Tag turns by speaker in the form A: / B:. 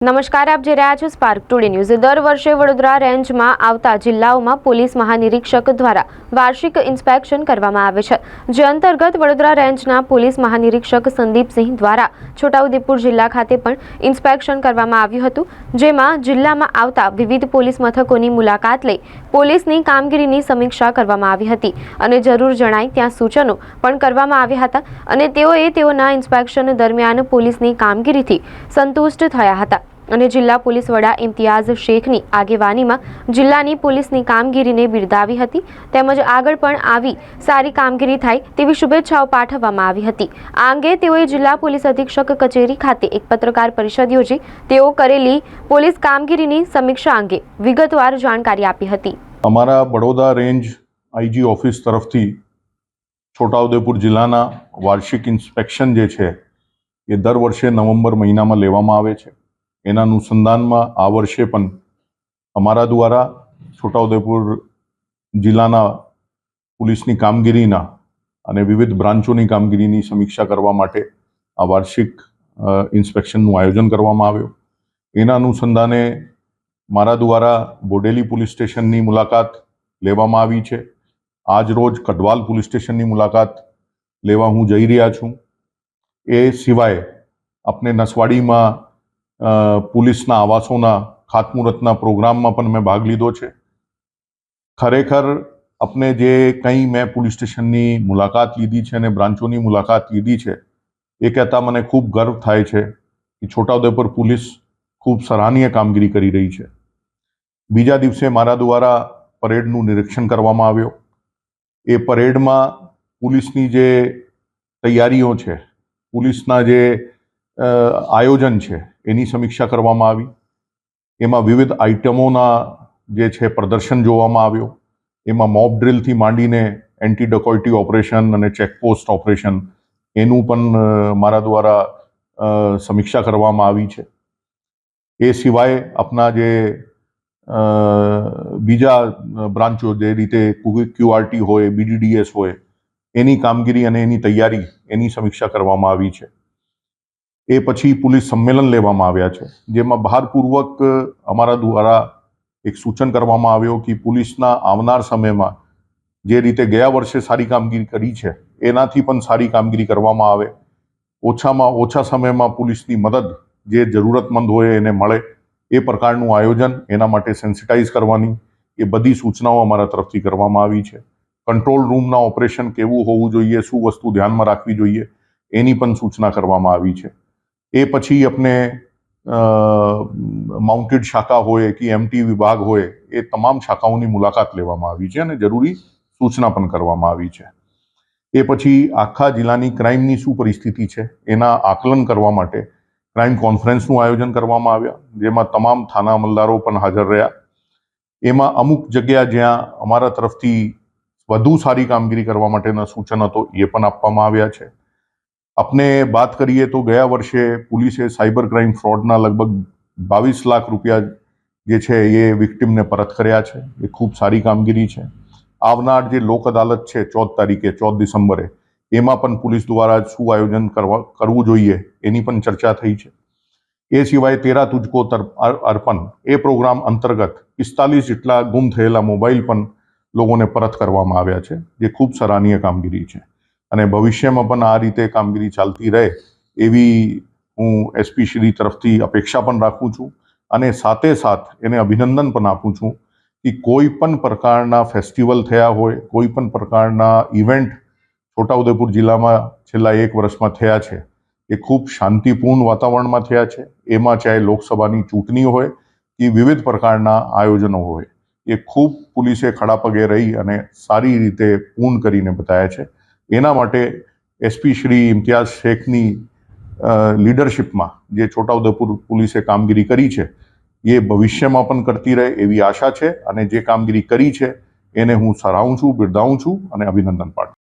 A: નમસ્કાર, આપ જે રહ્યા છો સ્પાર્ક ટુડે ન્યૂઝ દર વર્ષે વડોદરા રેન્જમાં આવતા જિલ્લાઓમાં પોલીસ મહાનિરીક્ષક દ્વારા વાર્ષિક ઇન્સ્પેક્શન કરવામાં આવે છે. જે અંતર્ગત વડોદરા રેન્જના પોલીસ મહાનિરીક્ષક સંદીપસિંહ દ્વારા છોટાઉદેપુર જિલ્લા ખાતે પણ ઇન્સ્પેક્શન કરવામાં આવ્યું હતું. જેમાં જિલ્લામાં આવતા વિવિધ પોલીસ મથકોની મુલાકાત લઈ પોલીસની કામગીરીની સમીક્ષા કરવામાં આવી હતી અને જરૂર જણાય ત્યાં સૂચનો પણ કરવામાં આવ્યા હતા અને તેઓએ તેઓના ઇન્સ્પેક્શન દરમિયાન પોલીસની કામગીરીથી સંતુષ્ટ થયા હતા. અને જિલ્લા પોલીસ વડા ઇમ્તિયાઝ શેખની આગેવાનીમાં જિલ્લાની પોલીસની કામગીરીને બિરદાવી હતી. તેમજ આગળ પણ આવી સારી કામગીરી થાય તેવી શુભેચ્છાઓ પાઠવવામાં આવી હતી. આ અંગે તેઓએ જિલ્લા પોલીસ અધિક્ષક કચેરી ખાતે એક પત્રકાર પરિષદ યોજી તેઓ કરેલી પોલીસ કામગીરીની સમીક્ષા અંગે વિગતવાર જાણકારી આપી હતી.
B: અમારા બડોદા રેન્જ આઈજી ઓફિસ તરફથી છોટાઉદેપુર જિલ્લાના વાર્ષિક ઇન્સ્પેક્શન જે છે, એ દર વર્ષે નવેમ્બર મહિનામાં લેવામાં આવે છે. એના અનુસંધાનમાં આ વર્ષે પણ અમારા દ્વારા છોટાઉદેપુર જિલ્લાના પોલીસની કામગીરીના અને વિવિધ બ્રાન્ચોની કામગીરીની સમીક્ષા કરવા માટે આ વાર્ષિક ઇન્સ્પેક્શનનું આયોજન કરવામાં આવ્યું. એના અનુસંધાને મારા દ્વારા બોડેલી પોલીસ સ્ટેશનની મુલાકાત લેવામાં આવી છે. આજ રોજ કડવાલ પોલીસ સ્ટેશનની મુલાકાત લેવા હું જઈ રહ્યા છું. એ સિવાય આપણે નસવાડીમાં પોલીસના આવાસોના ખાતમુહૂર્તના પ્રોગ્રામમાં પણ મેં ભાગ લીધો છે. ખરેખર આપણે જે કંઈ મેં પોલીસ સ્ટેશનની મુલાકાત લીધી છે અને બ્રાન્ચોની મુલાકાત લીધી છે, એ કહેતા મને ખૂબ ગર્વ થાય છે કે છોટાઉદેપુર પોલીસ ખૂબ સરાહનીય કામગીરી કરી રહી છે. બીજા દિવસે મારા દ્વારા પરેડનું નિરીક્ષણ કરવામાં આવ્યો. એ પરેડમાં પોલીસની જે તૈયારીઓ છે, પોલીસના જે આયોજન છે, એની સમીક્ષા કરવામાં આવી. એમાં વિવિધ આઇટમોના જે છે પ્રદર્શન જોવામાં આવ્યો. એમાં મોબ ડ્રિલથી માંડીને એન્ટી ડકોઇટી ઓપરેશન અને ચેકપોસ્ટ ઓપરેશન, એનું પણ મારા દ્વારા સમીક્ષા કરવામાં આવી છે. એ સિવાય આપના જે બીજા બ્રાન્ચો જે રીતે ક્યુઆરટી હોય બીડીડીએસ હોય, એની કામગીરી અને એની તૈયારી, એની સમીક્ષા કરવામાં આવી છે. એ પછી પોલીસ સંમેલન લેવામાં આવ્યા છે. જેમાં ભારપૂર્વક અમારા દ્વારા એક સૂચન કરવામાં આવ્યો કે પોલીસના આવનાર સમયમાં જે રીતે ગયા વર્ષે સારી કામગીરી કરી છે, એનાથી પણ સારી કામગીરી કરવામાં આવે. ઓછામાં ઓછા સમયમાં પોલીસની મદદ જે જરૂરતમંદ હોય એને મળે એ પ્રકારનું આયોજન એના માટે સેન્સિટાઇઝ કરવાની એ બધી સૂચનાઓ અમારા તરફથી કરવામાં આવી છે. કંટ્રોલ રૂમના ઓપરેશન કેવું હોવું જોઈએ, શું વસ્તુ ધ્યાનમાં રાખવી જોઈએ એની પણ સૂચના કરવામાં આવી છે. એ પછી આપણે માઉન્ટેડ શાખા હોય કે એમટી વિભાગ હોય, એ તમામ શાખાઓની મુલાકાત લેવામાં આવી છે અને જરૂરી સૂચના પણ કરવામાં આવી છે. એ પછી આખા જિલ્લાની ક્રાઇમની શું પરિસ્થિતિ છે, એના આકલન કરવા માટે ક્રાઇમ કોન્ફરન્સનું આયોજન કરવામાં આવ્યા, જેમાં તમામ થાના અમલદારો પણ હાજર રહ્યા. એમાં અમુક જગ્યા જ્યાં અમારા તરફથી વધુ સારી કામગીરી કરવા માટેના સૂચન હતો, એ પણ આપવામાં આવ્યા છે. આપને વાત કરીએ તો ગયા વર્ષે પોલીસે સાયબર ક્રાઇમ ફ્રોડના લગભગ બાવીસ લાખ રૂપિયા જે છે એ વિક્ટિમને પરત કર્યા છે. એ ખૂબ સારી કામગીરી છે. આવનાર જે લોક અદાલત છે ચૌદ તારીખે ચૌદ ડિસેમ્બરે, એમાં પણ પોલીસ દ્વારા શું આયોજન કરવા, કરવું જોઈએ એની પણ ચર્ચા થઈ છે. એ સિવાય તેરા તુજકો અર્પણ, એ પ્રોગ્રામ અંતર્ગત પિસ્તાલીસ જેટલા ગુમ થયેલા મોબાઈલ પણ લોકોને પરત કરવામાં આવ્યા છે, જે ખૂબ સરાહનીય કામગીરી છે. અને ભવિષ્યમાં પણ આ રીતે કામગીરી ચાલતી રહે એવી હું એસપી શ્રી તરફથી અપેક્ષા પણ રાખું છું અને સાથે સાથ એને અભિનંદન પણ આપું છું કે કોઈ પણ પ્રકારના ફેસ્ટિવલ થયા હોય, કોઈ પણ પ્રકારના ઇવેન્ટ છોટાઉદેપુર જિલ્લામાં છેલ્લા એક વર્ષમાં થયા છે, એ ખૂબ શાંતિપૂર્ણ વાતાવરણમાં થયા છે, એમાં ચાહે લોકસભાની ચૂંટણી હોય કે વિવિધ પ્રકારના આયોજનો હોય, એ ખૂબ પોલીસે ખડા પગે રહી અને સારી રીતે પૂર્ણ કરીને બતાવ્યા છે. એના માટે એસપી શ્રી ઇમ્તિયાઝ શેખની લીડરશીપમાં જે છોટાઉદેપુર પોલીસે કામગીરી કરી છે, એ ભવિષ્યમાં પણ કરતી રહે એવી આશા છે અને જે કામગીરી કરી છે, એને હું સરાહું છું, બિરદાવું છું અને અભિનંદન પાઠવું